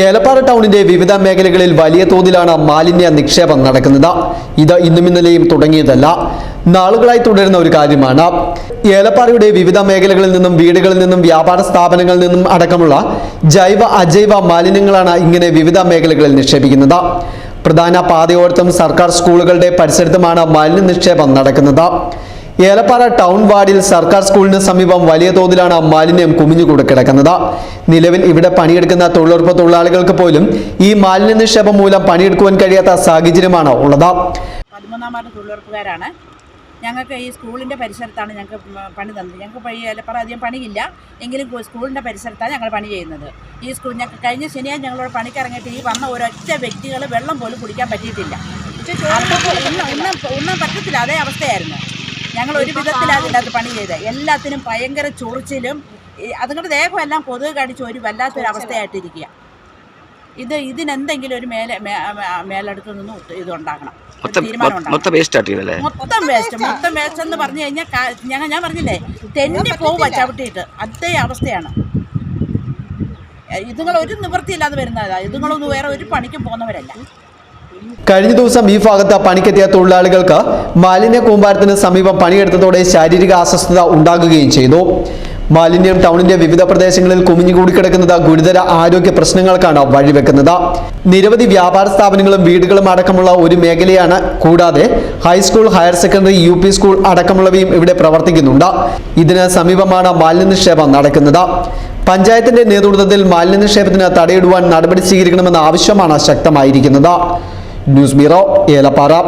ഏലപ്പാറ ടൗണിന്റെ വിവിധ മേഖലകളിൽ വലിയ തോതിലാണ് മാലിന്യ നിക്ഷേപം നടക്കുന്നത്. ഇത് ഇന്നും ഇന്നലെയും തുടങ്ങിയതല്ല. നാളുകളായി തുടരുന്ന ഒരു കാര്യമാണ്. ഏലപ്പാറയുടെ വിവിധ മേഖലകളിൽ നിന്നും വീടുകളിൽ നിന്നും വ്യാപാര സ്ഥാപനങ്ങളിൽ നിന്നും അടക്കമുള്ള ജൈവ അജൈവ മാലിന്യങ്ങളാണ് ഇങ്ങനെ വിവിധ മേഖലകളിൽ നിക്ഷേപിക്കുന്നത്. പ്രധാന പാതയോരത്തും സർക്കാർ സ്കൂളുകളുടെ പരിസരത്തുമാണ് മാലിന്യ നിക്ഷേപം നടക്കുന്നത്. ഏലപ്പാറ ടൗൺ വാർഡിൽ സർക്കാർ സ്കൂളിന് സമീപം വലിയ തോതിലാണ് മാലിന്യം കുമിഞ്ഞുകൂടി കിടക്കുന്നത്. നിലവിൽ ഇവിടെ പണിയെടുക്കുന്ന തൊഴിലുറപ്പ് തൊഴിലാളികൾക്ക് പോലും ഈ മാലിന്യ നിക്ഷേപം മൂലം പണിയെടുക്കുവാൻ കഴിയാത്ത സാഹചര്യമാണ് ഉള്ളത്. തൊഴിലുറപ്പുകാരാണ്. ഞങ്ങൾക്ക് ഈ സ്കൂളിന്റെ പരിസരത്താണ് ഞങ്ങൾക്ക് പണി തന്നത്. ഞങ്ങൾക്ക് പണി ഏലപ്പറ അധികം പണിയില്ല. എങ്കിലും സ്കൂളിന്റെ പരിസരത്താണ് ഞങ്ങൾ പണി ചെയ്യുന്നത്. ഈ സ്കൂൾ ഞങ്ങൾക്ക് കഴിഞ്ഞ ശനിയാഴ്ച ഞങ്ങളോട് പണിക്കിറങ്ങിയിട്ട് ഈ വന്ന ഒരൊറ്റ വ്യക്തികൾ വെള്ളം പോലും കുടിക്കാൻ പറ്റിയിട്ടില്ല. ഒന്നും പറ്റത്തില്ല. അതേ അവസ്ഥയായിരുന്നു. ഞങ്ങൾ ഒരു വിധത്തിലാണ് അത് പണി ചെയ്തത് എല്ലാത്തിനും ഭയങ്കര ചൊറിച്ചിലും അതുകൊണ്ട് അതുങ്ങളുടെ ദേഹമെല്ലാം കൊതുക് കടിച്ച് ഒരു വല്ലാത്തൊരു അവസ്ഥയായിട്ടിരിക്കുക ഇത് ഇതിനെന്തെങ്കിലും ഒരു മേലെ മേലെടുത്ത് നിന്ന് ഇത് ഇതുണ്ടാക്കണം. മൊത്തം വേസ്റ്റ് മൊത്തം വേസ്റ്റ് എന്ന് പറഞ്ഞു കഴിഞ്ഞാൽ ഞങ്ങൾ ഞാൻ പറഞ്ഞില്ലേ തെന്നി പോവുക ചവിട്ടിയിട്ട്. അതേ അവസ്ഥയാണ്. ഇതുങ്ങൾ ഒരു നിവൃത്തിയില്ലാതെ വരുന്നതാ. ഇതുങ്ങളൊന്നും വേറെ ഒരു പണിക്കും പോകുന്നവരല്ല. കഴിഞ്ഞ ദിവസം ഈ ഭാഗത്ത് പണിക്കെത്തിയ തൊഴിലാളികൾക്ക് മാലിന്യ കൂമ്പാരത്തിന് സമീപം പണിയെടുത്തതോടെ ശാരീരിക അസ്വസ്ഥത ഉണ്ടാകുകയും ചെയ്തു. മാലിന്യം ടൗണിന്റെ വിവിധ പ്രദേശങ്ങളിൽ കുമിഞ്ഞുകൂടി കിടക്കുന്നത് ഗുരുതര ആരോഗ്യ പ്രശ്നങ്ങൾക്കാണ് വഴിവെക്കുന്നത്. നിരവധി വ്യാപാര സ്ഥാപനങ്ങളും വീടുകളും അടക്കമുള്ള ഒരു മേഖലയാണ്. കൂടാതെ high school higher secondary U school അടക്കമുള്ളവയും ഇവിടെ പ്രവർത്തിക്കുന്നുണ്ട്. ഇതിന് സമീപമാണ് മാലിന്യ നിക്ഷേപം നടക്കുന്നത്. പഞ്ചായത്തിന്റെ നേതൃത്വത്തിൽ മാലിന്യ നിക്ഷേപത്തിന് തടയിടുവാൻ നടപടി സ്വീകരിക്കണമെന്ന ആവശ്യമാണ് ശക്തമായിരിക്കുന്നത്. news bureau ialah parap